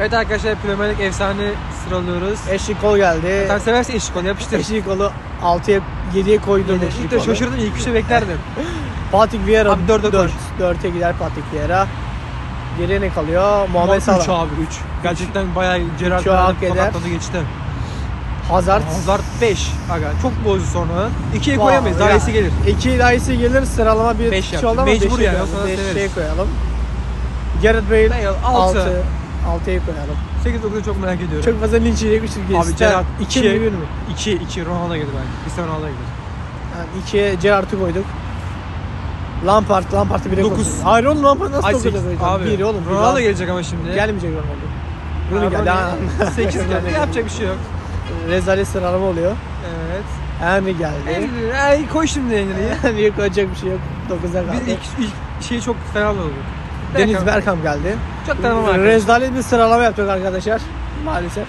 Evet arkadaşlar Premier Lig efsane sıralıyoruz. Ashley Cole geldi. Sen seversen eşlik ol yapıştır. Ashley Cole'u 6'ya 7'ye koydum İlk de Cole'u. şaşırdım ilk üçte beklerdim. Patrick Vieira Abi dörde 4. koy. 4'e gider Patrick Vieira. Geriye ne kalıyor? Muhammed 3 Salah. abi 3. Gerçekten bayağı Gerard tokatladı geçti. Hazard. Hazard 5. Aga çok bozdu sonra. 2'ye Vay, koyamayız. Daha iyisi gelir. 2 daha iyisi gelir. Sıralama bir Beş kişi yaptı. oldu ama Mecbur 5'e yani, koyalım. o zaman 5'e severiz. koyalım. Bale Bale 6. altı. 6'ya koyalım. 8 9'u çok merak ediyorum. Çok fazla linç yiyecekmiştir ki. Abi Gerard 2 mi 1 mi? 2 2 Ronaldo gelir bence. Cristiano Ronaldo gelir. Yani 2'ye Gerrard'ı koyduk. Lampard, Lampard'ı 1'e Dokuz. koyduk. Hayır oğlum Lampard nasıl Ay 9'a 8 koyacağım? abi. 1 oğlum. Ronaldo gelecek ama şimdi. Gelmeyecek Ronaldo. Rooney geldi. ha. 8 geldi. Yapacak bir şey yok. Rezalet sıralama oluyor. Evet. Henry geldi. Henry, ay koy şimdi Henry'i. Henry'e koyacak bir şey yok. 9'a kaldı. Biz ilk, ilk şeyi çok fena olduk. Deniz Bergkamp geldi. Çok tanımam arkadaşlar. Rezalet bir sıralama yaptık arkadaşlar. Maalesef.